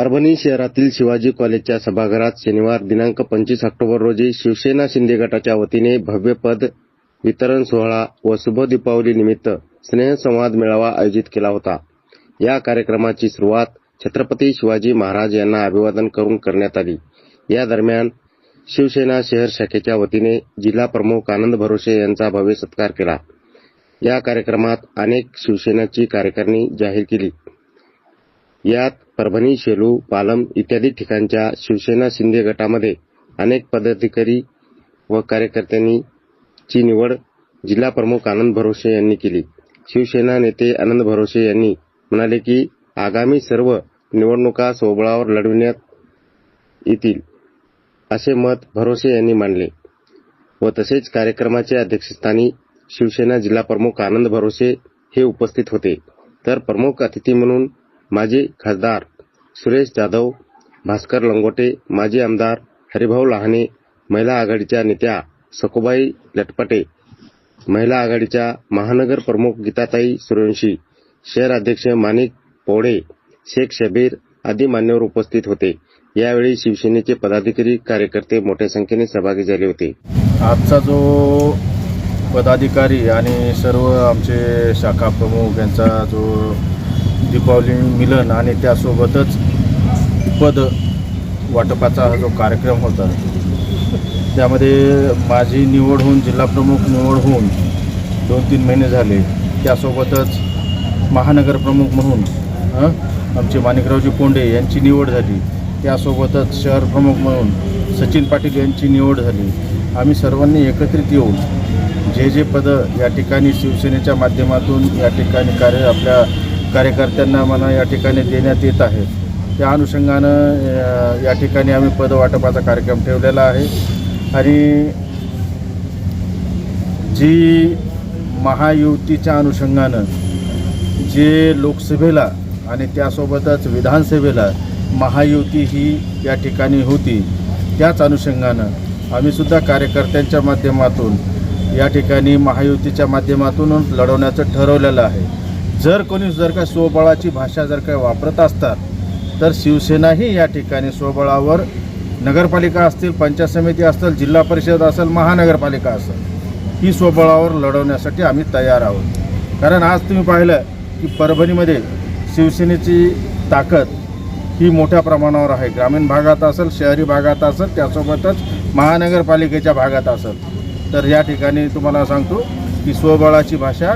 परभणी शहरातील शिवाजी कॉलेजच्या सभागृहात शनिवार दिनांक पंचवीस ऑक्टोबर रोजी शिवसेना शिंदे गटाच्या वतीने भव्य पद वितरण सोहळा व शुभ दीपावली निमित्त स्नेहसंवाद मेळावा आयोजित केला होता. या कार्यक्रमाची सुरुवात छत्रपती शिवाजी महाराज यांना अभिवादन करून करण्यात आली. या दरम्यान शिवसेना शहर शाखेच्या वतीने जिल्हा प्रमुख आनंद भरोसे यांचा भव्य सत्कार केला. या कार्यक्रमात अनेक शिवसेनेची कार्यकारिणी जाहीर केली. यात परभणी शेलू पालम इत्यादी ठिकाणच्या शिवसेना शिंदे गटामध्ये अनेक पदाधिकारी व कार्यकर्त्यांनी ची निवड जिल्हा प्रमुख आनंद भरोसे यांनी केली. शिवसेना नेते आनंद भरोसे यांनी म्हणाले की आगामी सर्व निवडणुका सोबळावर लढविण्यात येतील असे मत भरोसे यांनी मांडले व तसेच कार्यक्रमाच्या अध्यक्षस्थानी शिवसेना जिल्हा प्रमुख आनंद भरोसे हे उपस्थित होते. तर प्रमुख अतिथी म्हणून माजी खासदार सुरेश जाधव भास्कर लंगोटे माजी आमदार हरिभाऊ लहाने महिला आघाडीच्या नेत्या सखुबाई लटपटे महिला आघाडीच्या महानगर प्रमुख गीताताई सूर्यवंशी शहर अध्यक्ष माणिक पोळे शेख शबीर आदी मान्यवर उपस्थित होते. यावेळी शिवसेनेचे पदाधिकारी कार्यकर्ते मोठ्या संख्येने सहभागी झाले होते. आजचा जो पदाधिकारी आणि सर्व आमचे शाखा प्रमुख यांचा जो दीपावली मिलन आणि त्यासोबतच पद वाटपाचा हा जो कार्यक्रम होता त्यामध्ये माझी निवड होऊन जिल्हाप्रमुख निवड होऊन दोन तीन महिने झाले. त्यासोबतच महानगरप्रमुख म्हणून आमचे माणिकरावजी कोंडे यांची निवड झाली. त्यासोबतच शहरप्रमुख म्हणून सचिन पाटील यांची निवड झाली. आम्ही सर्वांनी एकत्रित येऊन जे जे पदं या ठिकाणी शिवसेनेच्या माध्यमातून या ठिकाणी कार्य आपल्या कार्यकर्त्यांना म्हणा या ठिकाणी देण्यात येत आहे. त्या अनुषंगानं या ठिकाणी आम्ही पदवाटपाचा कार्यक्रम ठेवलेला आहे. आणि जी महायुतीच्या अनुषंगानं जे लोकसभेला आणि त्यासोबतच विधानसभेला महायुती ही या ठिकाणी होती त्याच अनुषंगानं आम्हीसुद्धा कार्यकर्त्यांच्या माध्यमातून या ठिकाणी महायुतीच्या माध्यमातून लढवण्याचं ठरवलेलं आहे. जर कोणी जर का स्वबळाची भाषा जर काही वापरत असतात तर शिवसेनाही या ठिकाणी स्वबळावर नगरपालिका असतील पंचायत समिती असतील जिल्हा परिषद असेल महानगरपालिका असेल ही स्वबळावर लढवण्यासाठी आम्ही तयार आहोत. कारण आज तुम्ही पाहिलं की परभणीमध्ये शिवसेनेची ताकद ही मोठ्या प्रमाणावर आहे. ग्रामीण भागात असेल शहरी भागात असेल त्यासोबतच महानगरपालिकेच्या भागात असेल. तर या ठिकाणी तुम्हाला सांगतो की स्वबळाची भाषा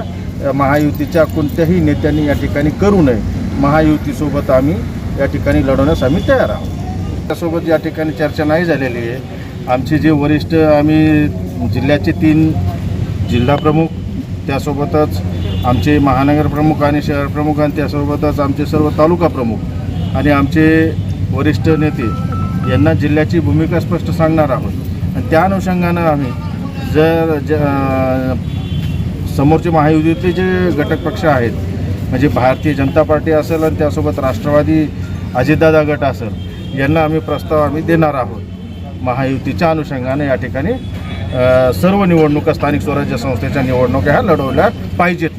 महायुतीच्या कोणत्याही नेत्यांनी या ठिकाणी करू नये. महायुतीसोबत आम्ही या ठिकाणी लढवण्यास आम्ही तयार आहोत. त्यासोबत या ठिकाणी चर्चा नाही झालेली आहे. आमचे जे वरिष्ठ आम्ही जिल्ह्याचे तीन जिल्हा प्रमुख त्यासोबतच आमचे महानगर प्रमुख आणि शहर प्रमुख आणि त्यासोबतच आमचे सर्व तालुका प्रमुख आणि आमचे वरिष्ठ नेते यांना जिल्ह्याची भूमिका स्पष्ट सांगणार आहोत. आणि त्या अनुषंगानं आम्ही जर ज समोरचे महायुतीतले जे घटक पक्ष आहेत म्हणजे भारतीय जनता पार्टी असेल आणि त्यासोबत राष्ट्रवादी अजितदादा गट असेल यांना आम्ही प्रस्ताव आम्ही देणार आहोत. महायुतीच्या अनुषंगाने या ठिकाणी सर्व निवडणुका स्थानिक स्वराज्य संस्थेच्या निवडणुका ह्या लढवल्या पाहिजेत.